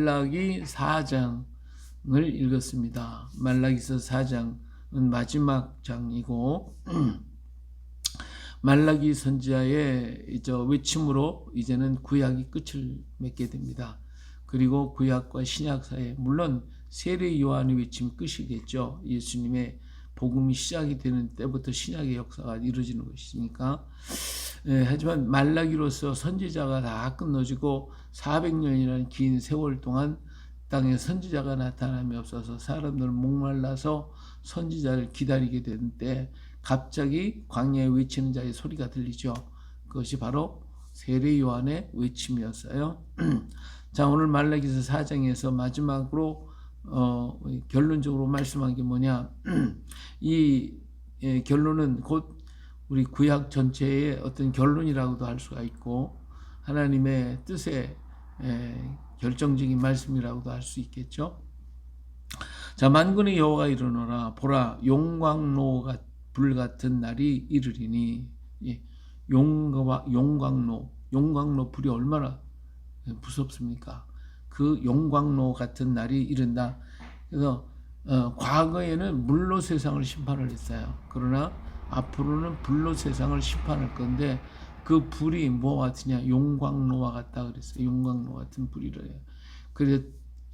말라기 4장을 읽었습니다. 말라기서 4장은 마지막 장이고 말라기 선지자의 저 외침으로 이제는 구약이 끝을 맺게 됩니다. 그리고 구약과 신약 사이 물론 세례 요한의 외침 끝이겠죠. 예수님의 복음이 시작이 되는 때부터 신약의 역사가 이루어지는 것이니까. 예, 하지만 말라기로서 선지자가 다 끊어지고 400년이라는 긴 세월 동안 땅에 선지자가 나타남이 없어서 사람들은 목말라서 선지자를 기다리게 되는데 갑자기 광야에 외치는 자의 소리가 들리죠. 그것이 바로 세례 요한의 외침이었어요. 자 오늘 말라기서 4장에서 마지막으로 어, 결론적으로 말씀한 게 뭐냐 이 예, 결론은 곧 우리 구약 전체의 어떤 결론이라고도 할 수가 있고 하나님의 뜻의 예, 결정적인 말씀이라고도 할 수 있겠죠. 자 만군의 여호와가 이르노라 보라 용광로가 불 같은 날이 이르리니 예, 용광로 용광로 불이 얼마나 무섭습니까? 그 용광로 같은 날이 이른다. 그래서 어, 과거에는 물로 세상을 심판을 했어요. 그러나 앞으로는 불로 세상을 심판할 건데 그 불이 뭐와 같으냐 용광로와 같다 그랬어요. 용광로 같은 불이래요. 그래서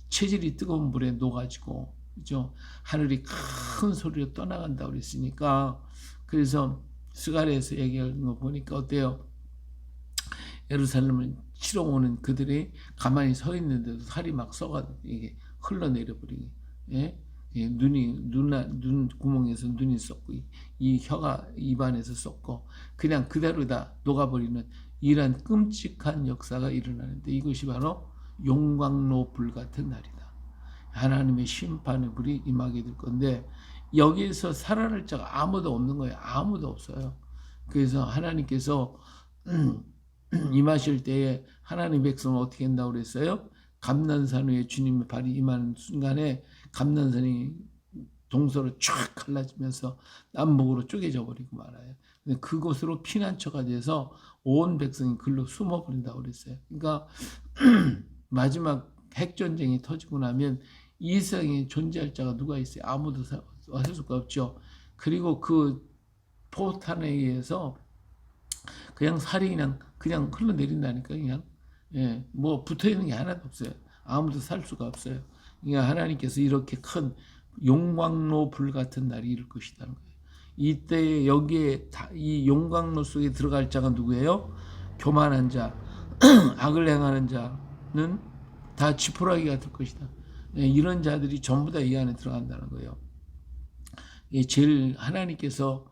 체질이 뜨거운 불에 녹아지고 그죠? 하늘이 큰 소리로 떠나간다 그랬으니까 그래서 스가랴에서 얘기하는 거 보니까 어때요? 예루살렘을 치러 오는 그들이 가만히 서 있는데도 살이 막 썩어 이게 흘러내려 버리게. 예? 예, 눈이 눈, 눈 구멍에서 눈이 썩고 이, 이 혀가 입안에서 썩고 그냥 그대로 다 녹아버리는 이러한 끔찍한 역사가 일어나는데 이것이 바로 용광로 불 같은 날이다. 하나님의 심판의 불이 임하게 될 건데 여기에서 살아날 자가 아무도 없는 거예요. 아무도 없어요. 그래서 하나님께서 임하실 때에 하나님 백성은 어떻게 한다고 그랬어요? 감난산 위에 주님의 발이 임하는 순간에 감난산이 동서로 쫙 갈라지면서 남북으로 쪼개져 버리고 말아요. 근데 그곳으로 피난처가 돼서 온 백성이 글로 숨어 버린다고 그랬어요. 그러니까 마지막 핵 전쟁이 터지고 나면 이 세상에 존재할 자가 누가 있어요? 아무도 할 수가 없죠. 그리고 그 포탄에 의해서 그냥 살이 그냥 그냥 흘러내린다니까 그냥 예, 뭐 붙어 있는 게 하나도 없어요. 아무도 살 수가 없어요. 그러니까 하나님께서 이렇게 큰 용광로 불 같은 날이 이룰 것이라는 거예요. 이때 여기에 다, 이 용광로 속에 들어갈 자가 누구예요? 교만한 자, 악을 행하는 자는 다 지푸라기가 될 것이다. 예, 이런 자들이 전부 다 이 안에 들어간다는 거예요. 예, 제일 하나님께서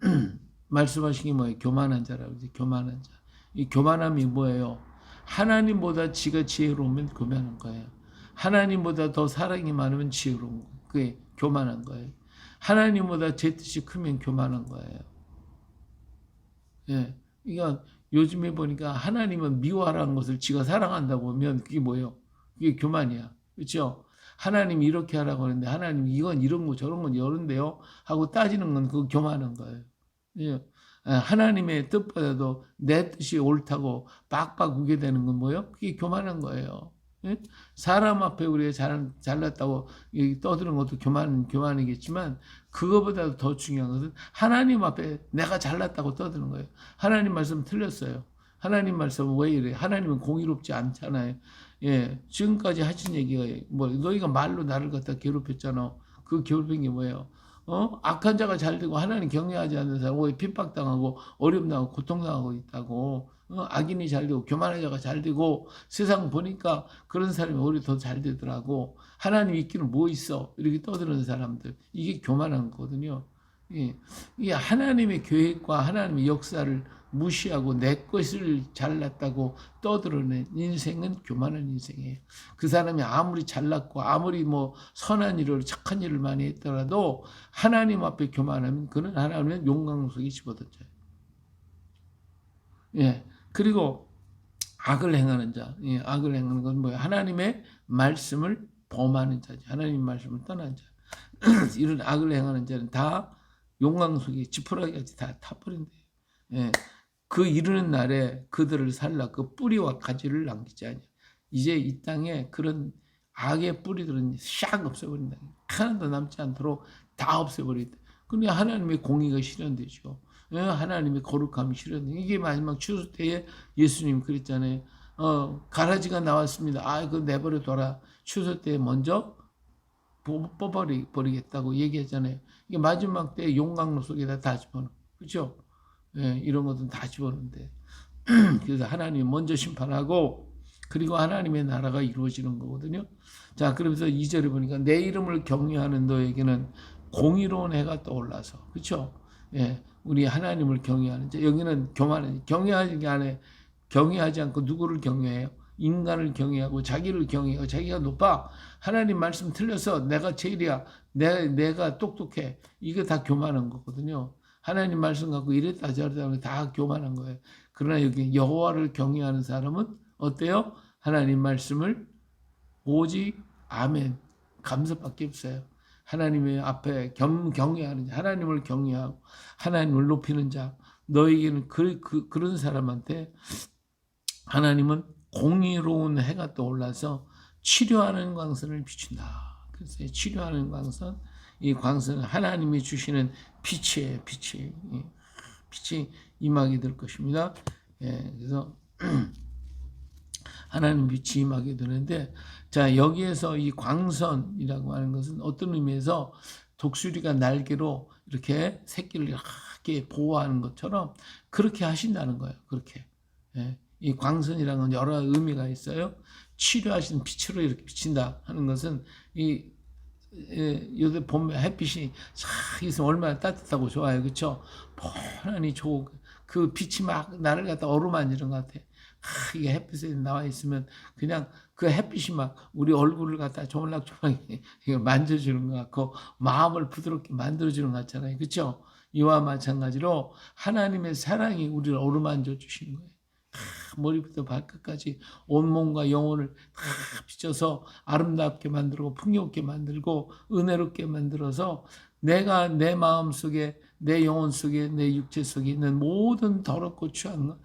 말씀하신 게 뭐예요? 교만한 자라고 이제 교만한 자. 이 교만함이 뭐예요? 하나님보다 지가 지혜로우면 교만한 거예요. 하나님보다 더 사랑이 많으면 지혜로운 거예요. 그게 교만한 거예요. 하나님보다 제 뜻이 크면 교만한 거예요. 예. 그러니까 요즘에 보니까 하나님은 미워하라는 것을 지가 사랑한다고 하면 그게 뭐예요? 그게 교만이야. 그렇죠? 하나님이 이렇게 하라고 하는데 하나님 이건 이런 거 저런 건 이런데요 하고 따지는 건 그 교만한 거예요. 예. 하나님의 뜻보다도 내 뜻이 옳다고 빡빡 우게 되는 건 뭐예요? 그게 교만한 거예요. 예? 사람 앞에 우리가 잘, 잘났다고 떠드는 것도 교만, 교만이겠지만, 그거보다도 더 중요한 것은 하나님 앞에 내가 잘났다고 떠드는 거예요. 하나님 말씀 틀렸어요. 하나님 말씀은 왜 이래? 하나님은 공의롭지 않잖아요. 예, 지금까지 하신 얘기가, 뭐, 너희가 말로 나를 갖다 괴롭혔잖아. 그 괴롭힌 게 뭐예요? 어? 악한 자가 잘 되고 하나님 경외하지 않는 사람 왜 핍박당하고 어렵나고 고통당하고 있다고 어? 악인이 잘 되고 교만한 자가 잘 되고 세상 보니까 그런 사람이 오히려 더 잘 되더라고 하나님 있기는 뭐 있어 이렇게 떠드는 사람들 이게 교만한 거거든요 예. 이 하나님의 계획과 하나님의 역사를 무시하고 내 것을 잘났다고 떠들어낸 인생은 교만한 인생이에요. 그 사람이 아무리 잘났고 아무리 뭐 선한 일을 착한 일을 많이 했더라도 하나님 앞에 교만하면 그는 하나님은 용광 속에 집어던져요. 예. 그리고 악을 행하는 자, 예, 악을 행하는 건 뭐예요? 하나님의 말씀을 범하는 자지. 하나님 말씀을 떠난 자. 이런 악을 행하는 자는 다 용광 속에 지푸라기같이 다 타버린대요. 예. 그 이르는 날에 그들을 살라 그 뿌리와 가지를 남기지 아니야. 이제 이 땅에 그런 악의 뿌리들은 샥 없애버린다. 하나도 남지 않도록 다 없애버린다. 근데 하나님의 공의가 실현되죠. 예, 하나님의 거룩함이 실현돼. 이게 마지막 추수 때에 예수님 그랬잖아요. 어, 가라지가 나왔습니다. 아, 그 내버려 둬라. 추수 때에 먼저 뽑- 뽑아버리, 버리겠다고 얘기했잖아요. 이게 마지막 때 용광로 속에다 다 집어넣어. 그죠? 예, 이런 것은 다 집어넣는데. 그래서 하나님이 먼저 심판하고, 그리고 하나님의 나라가 이루어지는 거거든요. 자, 그러면서 2절에 보니까 내 이름을 경외하는 너에게는 공의로운 해가 떠올라서. 그쵸? 예, 우리 하나님을 경외하는 자. 여기는 교만은, 경외하지 않아, 경외하지 않고 누구를 경외해요? 인간을 경외하고 자기를 경외하고 자기가 높아 하나님 말씀 틀려서 내가 제일이야 내, 내가 똑똑해 이게 다 교만한 거거든요 하나님 말씀 갖고 이랬다 저랬다 하면 다 교만한 거예요 그러나 여기 여호와를 경외하는 사람은 어때요? 하나님 말씀을 오직 아멘 감사밖에 없어요 하나님의 앞에 겸, 경외하는 자 하나님을 경외하고 하나님을 높이는 자 너에게는 그, 그, 그런 사람한테 하나님은 공의로운 해가 떠올라서 치료하는 광선을 비춘다. 그래서 이 치료하는 광선, 이 광선은 하나님이 주시는 빛이에요, 빛이. 예, 빛이 임하게 될 것입니다. 예, 그래서 하나님 빛이 임하게 되는데, 자, 여기에서 이 광선이라고 하는 것은 어떤 의미에서 독수리가 날개로 이렇게 새끼를 이렇게 보호하는 것처럼 그렇게 하신다는 거예요. 그렇게. 예. 이 광선이라는 건 여러 의미가 있어요. 치료하신 빛으로 이렇게 비친다 하는 것은 이 예, 요새 봄에 햇빛이 싹 있으면 얼마나 따뜻하고 좋아요. 그렇죠? 편안히 좋고 그 빛이 막 나를 갖다 어루만지는 것 같아. 아, 이게 햇빛에 나와 있으면 그냥 그 햇빛이 막 우리 얼굴을 갖다 조물락조물락 만져주는 것 같고 마음을 부드럽게 만들어주는 것 같잖아요. 그렇죠? 이와 마찬가지로 하나님의 사랑이 우리를 어루만져 주시는 거예요. 머리부터 발끝까지 온몸과 영혼을 다 비춰서 아름답게 만들고 풍요롭게 만들고 은혜롭게 만들어서 내가 내 마음 속에 내 영혼 속에 내 육체 속에 있는 모든 더럽고 추한 것다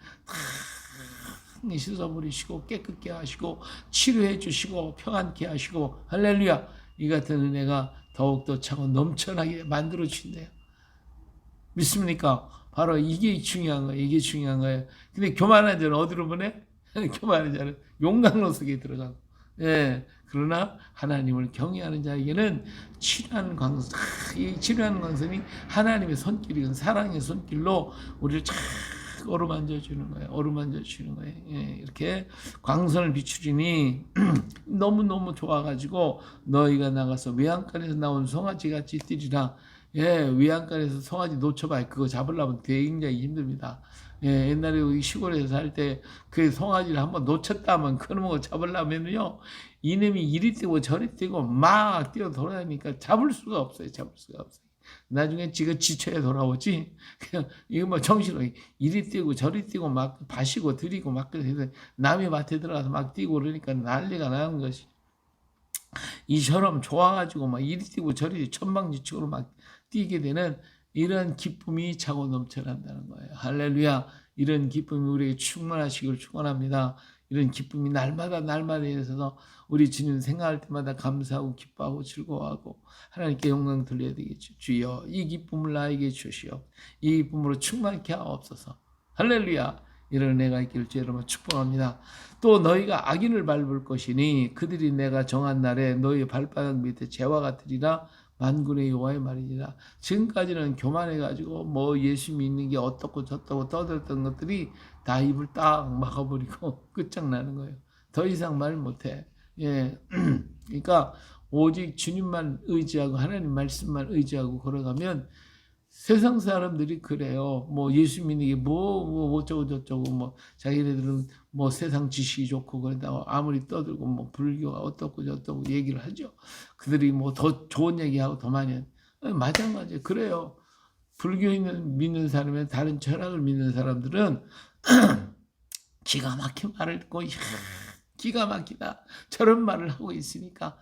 씻어버리시고 깨끗게 하시고 치료해 주시고 평안케 하시고 할렐루야 이 같은 은혜가 더욱더 차고 넘쳐나게 만들어 주신대요. 믿습니까? 바로 이게 중요한 거예요. 이게 중요한 거예요. 근데 교만한 자는 어디로 보내? 교만한 자는 용광로 속에 들어가고. 예. 그러나 하나님을 경외하는 자에게는 치료하는 광선, 아, 이 치료하는 광선이 하나님의 손길이건 사랑의 손길로 우리를 착 어루만져 주는 거예요. 어루만져 주는 거예요. 예, 이렇게 광선을 비추리니 너무 너무 좋아가지고 너희가 나가서 외양간에서 나온 송아지 같이 뛰리라. 예, 외양간에서 송아지 놓쳐봐요. 그거 잡으려면 굉장히 힘듭니다. 예, 옛날에 시골에서 살 때 그 송아지를 한번 놓쳤다면 그놈을 뭐 잡으려면요 이놈이 이리 뛰고 저리 뛰고 막 뛰어 돌아다니까 잡을 수가 없어요. 잡을 수가 없어요. 나중에 지가 지쳐야 돌아오지. 그냥 이거 뭐 정신없이 이리 뛰고 저리 뛰고 막 바시고 들이고 막 그래서 남의 밭에 들어가서 막 뛰고 그러니까 난리가 나는 것이. 이처럼 좋아가지고 막 이리 뛰고 저리 천방지축으로 막 뛰게 되는 이런 기쁨이 차고 넘쳐난다는 거예요. 할렐루야. 이런 기쁨이 우리에게 충만하시길 축원합니다. 이런 기쁨이 날마다 날마다 있어서 우리 주님 생각할 때마다 감사하고 기뻐하고 즐거워하고 하나님께 영광 돌려야 되겠죠. 주여 이 기쁨을 나에게 주시오. 이 기쁨으로 충만케 하옵소서. 할렐루야. 이런 은혜가 있기를 주 여러분 축복합니다. 또 너희가 악인을 밟을 것이니 그들이 내가 정한 날에 너희 발바닥 밑에 재와 같으리라 만군의 여호와의 말이니라. 지금까지는 교만해가지고 뭐 예수 믿는 게 어떻고 저떻고 떠들었던 것들이 다 입을 딱 막아버리고 끝장나는 거예요. 더 이상 말 못해. 예. 그러니까 오직 주님만 의지하고 하나님 말씀만 의지하고 걸어가면 세상 사람들이 그래요. 뭐 예수 믿는 게 뭐, 뭐, 어쩌고 저쩌고, 뭐, 자기네들은 뭐 세상 지식이 좋고, 그러다가 아무리 떠들고, 뭐, 불교가 어떻고 저떻고 얘기를 하죠. 그들이 뭐 더 좋은 얘기하고 더 많이, 하 마찬가지. 그래요. 불교 있는, 믿는 사람이 다른 철학을 믿는 사람들은 기가 막힌 말을 듣고, 이야, 기가 막히다. 저런 말을 하고 있으니까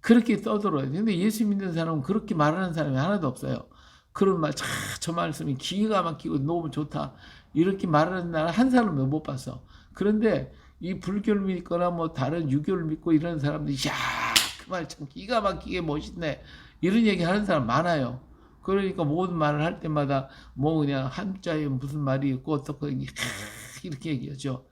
그렇게 떠들어요. 근데 예수 믿는 사람은 그렇게 말하는 사람이 하나도 없어요. 그런 말, 차, 저 말씀이 기가 막히고 너무 좋다. 이렇게 말하는 나라 한 사람도 못 봤어. 그런데 이 불교를 믿거나 뭐 다른 유교를 믿고 이런 사람들이 야 그 말 참 기가 막히게 멋있네 이런 얘기 하는 사람 많아요. 그러니까 모든 말을 할 때마다 뭐 그냥 한자에 무슨 말이 있고 어떻게 이렇게 얘기하죠.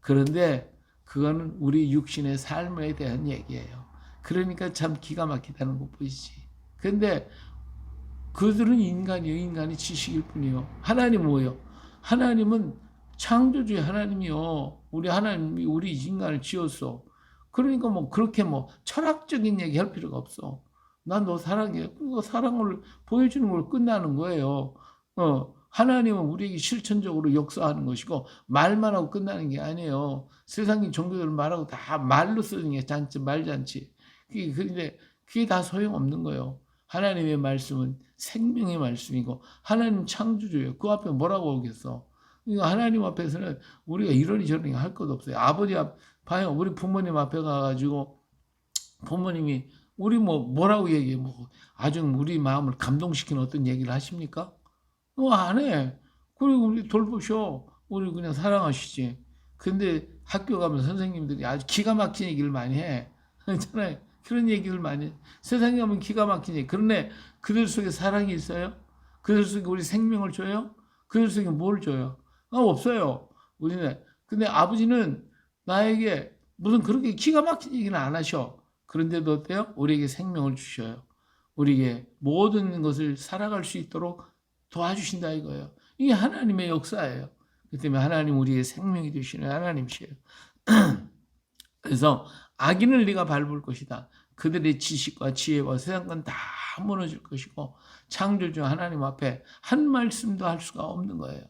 그런데 그거는 우리 육신의 삶에 대한 얘기예요. 그러니까 참 기가 막히다는 거 보이지. 근데 그들은 인간이요. 인간이 지식일 뿐이요. 하나님 뭐요? 하나님은 창조주의 하나님이요. 우리 하나님이 우리 인간을 지었어. 그러니까 뭐 그렇게 뭐 철학적인 얘기 할 필요가 없어. 난 너 사랑해. 그거 사랑을 보여주는 걸 끝나는 거예요. 어, 하나님은 우리에게 실천적으로 역사하는 것이고 말만 하고 끝나는 게 아니에요. 세상의 종교들 말하고 다 말로 쓰는 게 잔치 말잔치. 그게 그런데 그게 다 소용없는 거예요. 하나님의 말씀은 생명의 말씀이고 하나님 창조주예요. 그 앞에 뭐라고 하겠어? 그러니까 하나님 앞에서는 우리가 이러니 저러니 할 것도 없어요. 아버지 앞 봐요. 우리 부모님 앞에 가가지고 부모님이 우리 뭐 뭐라고 얘기해 뭐 아주 우리 마음을 감동시키는 어떤 얘기를 하십니까? 뭐안 해. 그리고 우리 돌보셔. 우리 그냥 사랑하시지. 근데 학교 가면 선생님들이 아주 기가 막힌 얘기를 많이 해. 있잖아요. 그런 얘기를 많이 해. 세상에 가면 기가 얘기. 그런데 그들 속에 사랑이 있어요? 그들 속에 우리 생명을 줘요? 그들 속에 뭘 줘요? 아, 없어요. 우리는. 근데 아버지는 나에게 무슨 그렇게 기가 막힌 얘기는 안 하셔. 그런데도 어때요? 우리에게 생명을 주셔요. 우리에게 모든 것을 살아갈 수 있도록 도와주신다 이거예요. 이게 하나님의 역사예요. 그 때문에 하나님 우리의 생명이 되시는 하나님이시에요. 그래서 악인을 네가 밟을 것이다. 그들의 지식과 지혜와 세상 건다 무너질 것이고 창조주 하나님 앞에 한 말씀도 할 수가 없는 거예요.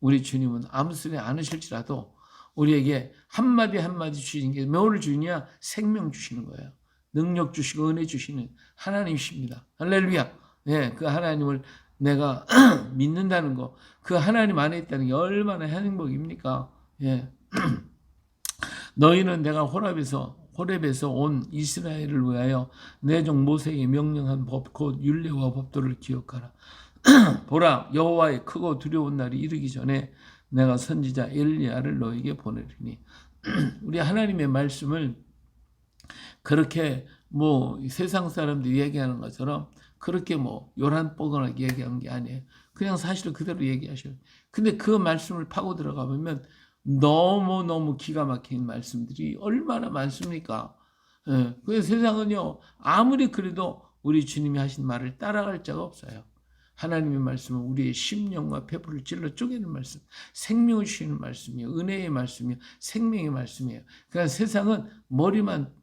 우리 주님은 아무 소리 안 하실지라도 우리에게 한마디 한마디 주시는 게 뭐를 주냐? 생명 주시는 거예요. 능력 주시고 은혜 주시는 하나님이십니다. 할렐루야. 예, 그 하나님을 내가 믿는다는 거, 그 하나님 안에 있다는 게 얼마나 행복입니까? 예. 너희는 내가 호랍에서 호렙에서 온 이스라엘을 위하여 내 종 모세에게 명령한 법 곧 율례와 법도를 기억하라. 보라 여호와의 크고 두려운 날이 이르기 전에 내가 선지자 엘리야를 너에게 보내리니 우리 하나님의 말씀을 그렇게 뭐 세상 사람들이 얘기하는 것처럼 그렇게 뭐 요란뽀근하게 얘기한 게 아니에요. 그냥 사실을 그대로 얘기하셔요. 근데 그 말씀을 파고 들어가 보면 너무너무 기가 막힌 말씀들이 얼마나 많습니까? 예. 그 세상은요, 아무리 그래도 우리 주님이 하신 말을 따라갈 자가 없어요. 하나님의 말씀은 우리의 심령과 폐부를 찔러 쪼개는 말씀, 생명을 주시는 말씀이에요. 은혜의 말씀이에요. 생명의 말씀이에요. 그러니까 세상은 머리만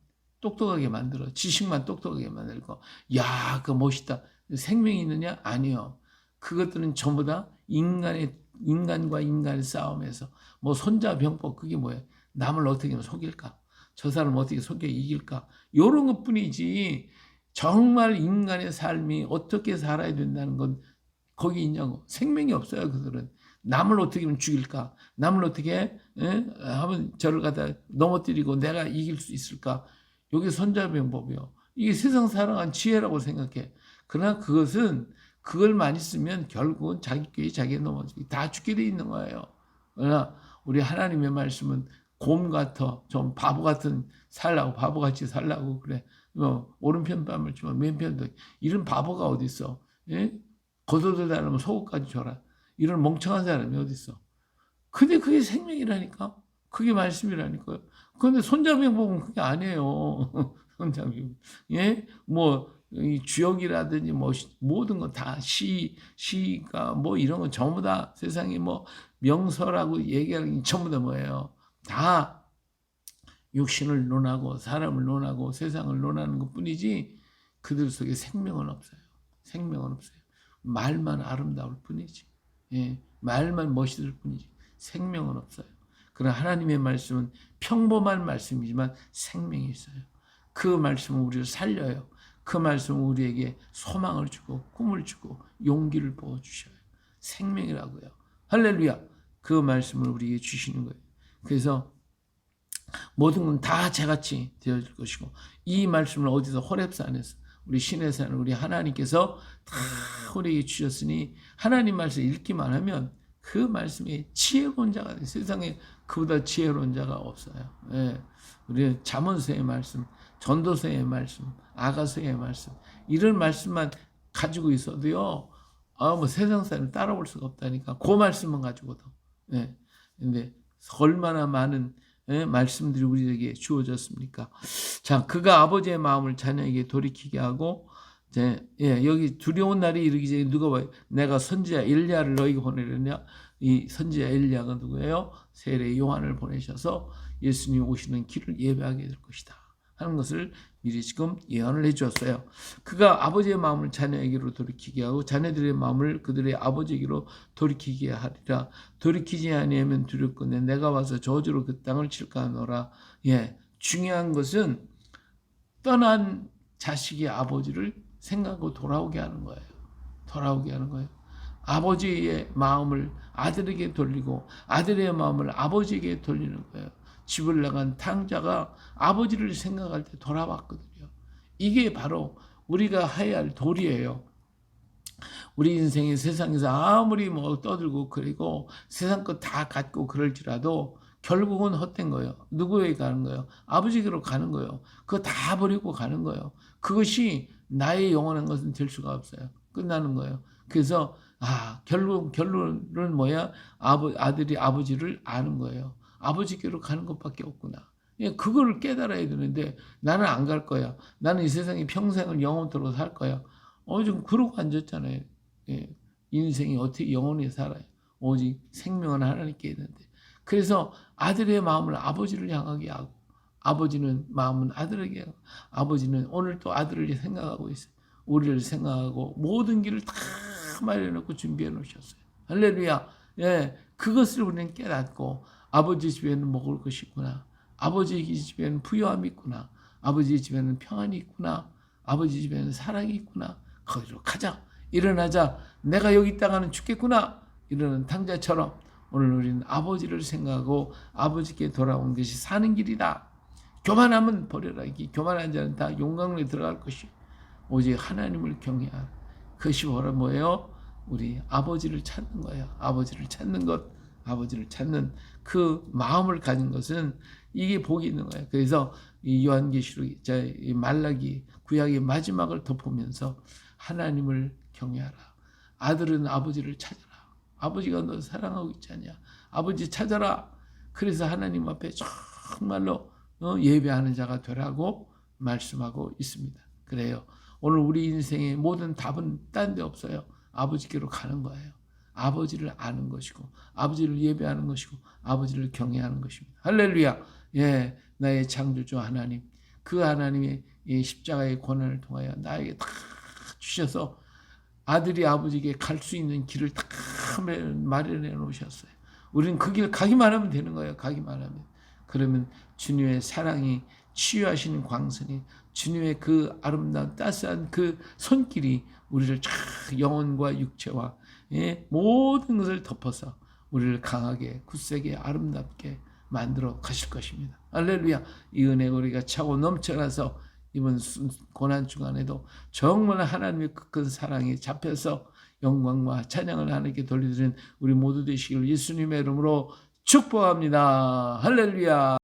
똑똑하게 만들어. 지식만 똑똑하게 만들고, 야, 그 멋있다. 생명이 있느냐? 아니요. 그것들은 전부 다 인간의, 인간과 인간의 싸움에서, 뭐, 손자 병법, 그게 뭐예요? 남을 어떻게 속일까? 저 사람을 어떻게 속여 이길까? 요런 것 뿐이지, 정말 인간의 삶이 어떻게 살아야 된다는 건 거기 있냐고. 생명이 없어요, 그들은. 남을 어떻게 죽일까? 남을 어떻게 에? 하면 저를 갖다 넘어뜨리고 내가 이길 수 있을까? 여기 손자병법이요. 이게 세상 살아간 지혜라고 생각해. 그러나 그것은 그걸 많이 쓰면 결국은 자기 꾀 자기 넘어지기 다 죽게 돼 있는 거예요. 그러나 우리 하나님의 말씀은 곰 같아 좀 바보 같은 살라고 바보같이 살라고 그래. 뭐 오른편 뺨을 주면 왼편도 이런 바보가 어디 있어? 예? 겉옷을 달으면 속옷까지 줘라. 이런 멍청한 사람이 어디 있어? 근데 그게 생명이라니까. 그게 말씀이라니까요. 그런데 손자병법은 그게 아니에요. 손자병. 예? 뭐, 이 주역이라든지 뭐, 모든 건 다 시, 시가 뭐 이런 건 전부 다 세상에 뭐 명서라고 얘기하는 게 전부 다 뭐예요. 다 육신을 논하고 사람을 논하고 세상을 논하는 것 뿐이지 그들 속에 생명은 없어요. 생명은 없어요. 말만 아름다울 뿐이지. 예, 말만 멋있을 뿐이지. 생명은 없어요. 그러나 하나님의 말씀은 평범한 말씀이지만 생명이 있어요. 그 말씀은 우리를 살려요. 그 말씀은 우리에게 소망을 주고 꿈을 주고 용기를 부어 주셔요. 생명이라고요. 할렐루야. 그 말씀을 우리에게 주시는 거예요. 그래서 모든 건다 재같이 되어질 것이고 이 말씀을 어디서 호랩산에서 우리 신의 산 우리 하나님께서 다 우리에게 주셨으니 하나님 말씀 읽기만 하면 그 말씀이 지혜로운 자가 돼. 세상에 그보다 지혜로운 자가 없어요. 예. 우리 잠언서의 말씀, 전도서의 말씀, 아가서의 말씀 이런 말씀만 가지고 있어도요. 아, 뭐 세상 사람 따라올 수가 없다니까. 그 말씀만 가지고도. 예. 근데 얼마나 많은 예, 말씀들이 우리에게 주어졌습니까? 자, 그가 아버지의 마음을 자녀에게 돌이키게 하고 이제 예, 여기 두려운 날이 이르기 전에 누가 봐요? 내가 선지자 엘리야를 너희에게 보내려냐? 이 선지자 엘리야가 누구예요? 세례 요한을 보내셔서 예수님 오시는 길을 예배하게 될 것이다. 하는 것을 미리 지금 예언을 해 주었어요. 그가 아버지의 마음을 자녀에게로 돌이키게 하고 자녀들의 마음을 그들의 아버지에게로 돌이키게 하리라. 돌이키지 아니하면 두렵건대 내가 와서 저주로 그 땅을 칠까 하노라. 예. 중요한 것은 떠난 자식이 아버지를 생각하고 돌아오게 하는 거예요. 돌아오게 하는 거예요. 아버지의 마음을 아들에게 돌리고 아들의 마음을 아버지에게 돌리는 거예요. 집을 나간 탕자가 아버지를 생각할 때 돌아왔거든요. 이게 바로 우리가 해야 할 도리예요. 우리 인생이 세상에서 아무리 뭐 떠들고 그리고 세상 것 다 갖고 그럴지라도 결국은 헛된 거예요. 누구에게 가는 거예요? 아버지께로 가는 거예요. 그거 다 버리고 가는 거예요. 그것이 나의 영원한 것은 될 수가 없어요. 끝나는 거예요. 그래서 아 결론 결론은 뭐야? 아버 아들이 아버지를 아는 거예요. 아버지께로 가는 것밖에 없구나. 예, 그거를 깨달아야 되는데 나는 안 갈 거야. 나는 이 세상에 평생을 영원토록 살 거야. 어, 좀 그러고 앉았잖아요. 예, 인생이 어떻게 영원히 살아요. 오직 생명은 하나님께 있는데. 그래서 아들의 마음을 아버지를 향하게 하고, 아버지는 마음은 아들에게 하고, 아버지는 오늘 또 아들을 생각하고 있어요. 우리를 생각하고 모든 길을 다 마련해 놓고 준비해 놓으셨어요. 할렐루야. 예, 그것을 우리는 깨닫고, 아버지 집에는 먹을 것이 있구나. 아버지 집에는 부유함이 있구나. 아버지 집에는 평안이 있구나. 아버지 집에는 사랑이 있구나. 거기로 가자. 일어나자. 내가 여기 있다가는 죽겠구나. 이러는 탕자처럼 오늘 우리는 아버지를 생각하고 아버지께 돌아온 것이 사는 길이다. 교만함은 버려라. 이 교만한 자는 다 용광로에 들어갈 것이 오직 하나님을 경외하라. 그것이 바로 뭐예요? 우리 아버지를 찾는 거예요. 아버지를 찾는 것, 아버지를 찾는 그 마음을 가진 것은 이게 복이 있는 거예요. 그래서 이 요한계시록, 이 말라기 구약의 마지막을 덮으면서 하나님을 경외하라. 아들은 아버지를 찾아라. 아버지가 너 사랑하고 있지 않냐. 아버지 찾아라. 그래서 하나님 앞에 정말로 어, 예배하는 자가 되라고 말씀하고 있습니다. 그래요. 오늘 우리 인생의 모든 답은 딴 데 없어요. 아버지께로 가는 거예요. 아버지를 아는 것이고, 아버지를 예배하는 것이고, 아버지를 경외하는 것입니다. 할렐루야. 예, 나의 창조주 하나님. 그 하나님의 이 십자가의 권한을 통하여 나에게 다 주셔서 아들이 아버지에게 갈 수 있는 길을 다 마련해 놓으셨어요. 우리는 그 길 가기만 하면 되는 거예요. 가기만 하면. 그러면 주님의 사랑이 치유하시는 광선이 주님의 그 아름다운 따스한 그 손길이 우리를 쫙 영혼과 육체와 예, 모든 것을 덮어서 우리를 강하게 굳세게 아름답게 만들어 가실 것입니다. 할렐루야. 이 은혜 우리가 차고 넘쳐나서 이번 고난 주간에도 정말 하나님의 큰 사랑이 잡혀서 영광과 찬양을 하나님께 돌리드리는 우리 모두 되시길 예수님의 이름으로 축복합니다. 할렐루야.